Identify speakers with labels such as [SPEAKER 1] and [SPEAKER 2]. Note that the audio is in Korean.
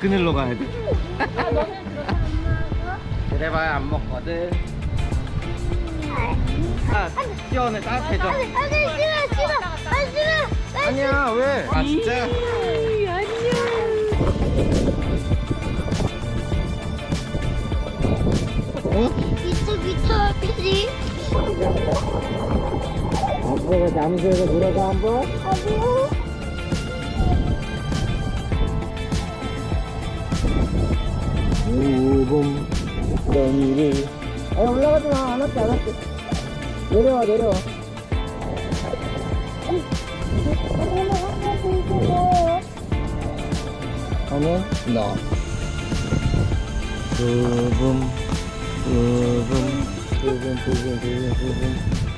[SPEAKER 1] 그늘로 가야 돼
[SPEAKER 2] 아, 너네 그렇게 안 먹어?
[SPEAKER 1] 그래봐야 안 먹거든 아 시원해 따뜻해져
[SPEAKER 2] 안돼 싫어 싫어 안 싫어
[SPEAKER 1] 아니야 왜? 아 진짜? 어?
[SPEAKER 2] 미쳐 미쳐 그지?
[SPEAKER 1] 아빠가 잠수해서 들어가 한번?
[SPEAKER 2] 아니 요
[SPEAKER 1] 우봄 덩이를 아 올라가지 마. 안 할게 안 할게. 내려와 내려와. 하면 나. 우봄 우봄 우봄 우봄 우봄 우봄